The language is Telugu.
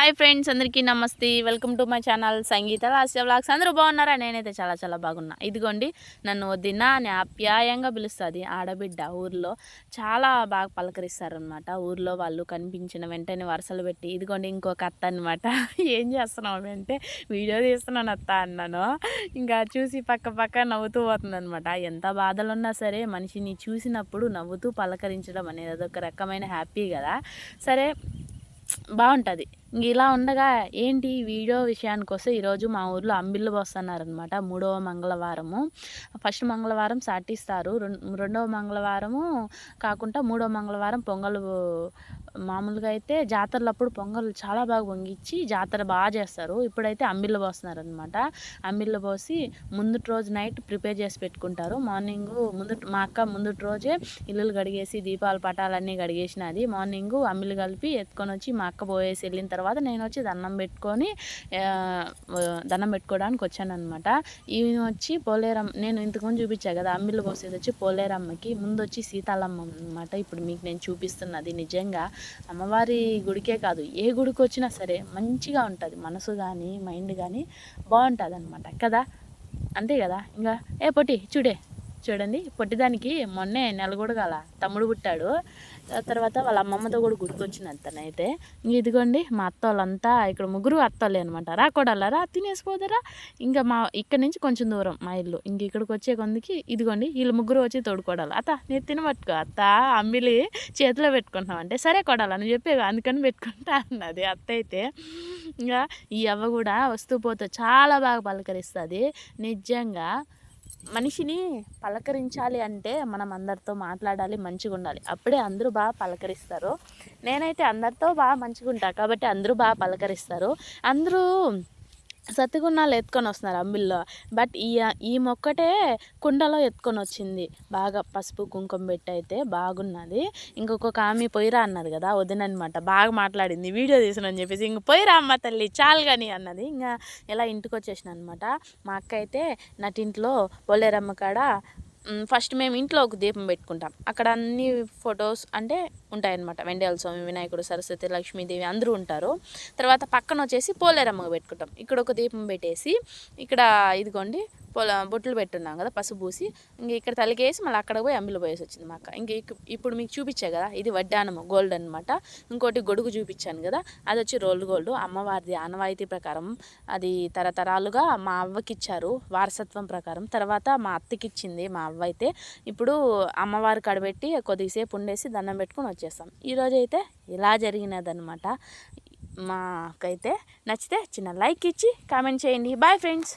హాయ్ ఫ్రెండ్స్ అందరికీ నమస్తే. Welcome to my channel Sangeetha Lasya blogs అందరూ బాగున్నారా? నేనైతే చాలా చాలా బాగున్నా. ఇదిగోండి నన్ను వదిన అని ఆప్యాయంగా పిలుస్తుంది ఆడబిడ్డ ఊర్లో. చాలా బాగా పలకరిస్తారనమాట ఊర్లో వాళ్ళు కనిపించిన వెంటనే వరుసలు పెట్టి ఇదిగోండి ఇంకొక అత్త అనమాట ఏం చేస్తున్నావు అంటే వీడియో తీస్తున్నాను అత్త అన్నాను. ఇంకా చూసి పక్క పక్క నవ్వుతూ పోతుంది అనమాట ఎంత బాధలు ఉన్నా సరే మనిషిని చూసినప్పుడు నవ్వుతూ పలకరించడం అనేది అదొక రకమైన హ్యాపీ కదా. సరే బాగుంటుంది. ఇలా ఉండగా ఏంటి వీడియో విషయానికి వస్తే ఈరోజు మా ఊర్లో అంబిళ్ళు పోస్తున్నారనమాట మూడవ మంగళవారము. ఫస్ట్ మంగళవారం సాటిస్తారు రెండవ మంగళవారము కాకుండా మూడవ మంగళవారం పొంగల్ మామూలుగా అయితే జాతరలప్పుడు పొంగలు చాలా బాగా పొంగిచ్చి జాతర బాగా చేస్తారు. ఇప్పుడైతే అంబిళ్ళు పోస్తున్నారనమాట అమ్మిళ్ళు పోసి ముందుటి రోజు నైట్ ప్రిపేర్ చేసి పెట్టుకుంటారు. మార్నింగ్ ముందు మా అక్క ముందుటి రోజే ఇల్లులు కడిగేసి దీపాలు పటాలన్నీ కడిగేసినది. మార్నింగ్ అమ్మిళ్ళు కలిపి ఎత్తుకొని వచ్చి మా అక్క పోయేసి వెళ్ళిన తర్వాత నేను వచ్చి దండం పెట్టుకొని దండం పెట్టుకోవడానికి వచ్చాను అనమాట ఈయన వచ్చి పోలేరమ్మ నేను ఇంతకుముందు చూపించాను కదా అమ్మిళ్ళు పోసేది వచ్చి పోలేరమ్మకి ముందు వచ్చి సీతాలమ్మ అనమాట ఇప్పుడు మీకు నేను చూపిస్తున్నది నిజంగా. అమ్మవారి గుడికే కాదు ఏ గుడికి వచ్చినా సరే మంచిగా ఉంటుంది. మనసు కానీ మైండ్ కానీ బాగుంటుంది అనమాట కదా? అంతే కదా? ఇంకా ఏ పొట్టి చూడే. చూడండి పొట్టిదానికి మొన్నే నెలగొడగాల తమ్ముడు పుట్టాడు. తర్వాత వాళ్ళ అమ్మమ్మతో కూడా గుర్తొచ్చింది తనైతే ఇంక ఇదిగోండి మా అత్త వాళ్ళంతా ఇక్కడ ముగ్గురు అత్తలే అనమాట రా కొడాలరా తినేసిపోదరా. ఇంకా మా ఇక్కడ నుంచి కొంచెం దూరం మా ఇల్లు. ఇంక ఇక్కడికి వచ్చే కొందికి ఇదిగోండి వీళ్ళు ముగ్గురు వచ్చి తోడుకోడాలి. అత్త నేను తినబట్టుకో అత్త అమ్మిలి చేతిలో పెట్టుకుంటున్నాం అంటే సరే కొడాలని చెప్పి అందుకని పెట్టుకుంటా అన్నది అత్త అయితే. ఇంకా ఈ అవ్వ కూడా వస్తూ పోతే చాలా బాగా పలకరిస్తుంది. నిజంగా మనిషిని పలకరించాలి అంటే మనం అందరితో మాట్లాడాలి మంచిగా ఉండాలి. అప్పుడే అందరూ బాగా పలకరిస్తారు. నేనైతే అందరితో బాగా మంచిగా ఉంటాను కాబట్టి అందరూ బాగా పలకరిస్తారు. అందరూ సత్తిగున్నాలు ఎత్తుకొని వస్తున్నారు అంబిల్లో. బట్ ఈ ఈ మొక్కటే కుండలో ఎత్తుకొని వచ్చింది. బాగా పసుపు కుంకుమ పెట్టి అయితే బాగున్నది. ఇంకొక ఆమె పొయ్యిరా అన్నది కదా వదినమాట బాగా మాట్లాడింది. వీడియో తీసినని చెప్పేసి ఇంక పొయ్యిరా అమ్మ తల్లి చాలు కానీ అన్నది. ఇంకా ఇలా ఇంటికి వచ్చేసిన అనమాట మా అక్క అయితే నటింట్లో పోలేరమ్మ కాడ ఫస్ట్ మేము ఇంట్లో ఒక దీపం పెట్టుకుంటాం. అక్కడ అన్ని ఫొటోస్ అంటే ఉంటాయన్నమాట. వెండేల స్వామి వినాయకుడు సరస్వతి లక్ష్మీదేవి అందరూ ఉంటారు. తర్వాత పక్కన వచ్చేసి పోలేరమ్మగా పెట్టుకుంటాం. ఇక్కడ ఒక దీపం పెట్టేసి ఇక్కడ ఇదిగోండి పొల బొట్లు పెట్టున్నాం కదా పసుపు పూసి. ఇంక ఇక్కడ తలకేసి మళ్ళీ అక్కడ పోయి అంబిలు పోయేసి వచ్చింది మా అక్క. ఇంక ఇప్పుడు మీకు చూపించా కదా ఇది వడ్డానము గోల్డ్ అనమాట ఇంకోటి గొడుగు చూపించాను కదా అది వచ్చి రోల్డ్ గోల్డ్. అమ్మవారిది ఆనవాయితీ ప్రకారం అది తరతరాలుగా మా అవ్వకి ఇచ్చారు వారసత్వం ప్రకారం. తర్వాత మా అత్తకి ఇచ్చింది మా అవ్వ అయితే. ఇప్పుడు అమ్మవారి కడబెట్టి కొద్దిసేపు ఉండేసి దండం పెట్టుకొని వచ్చేస్తాం. ఈరోజు అయితే ఇలా జరిగినదనమాట మాకైతే నచ్చితే చిన్న లైక్ ఇచ్చి కామెంట్ చేయండి. Bye friends!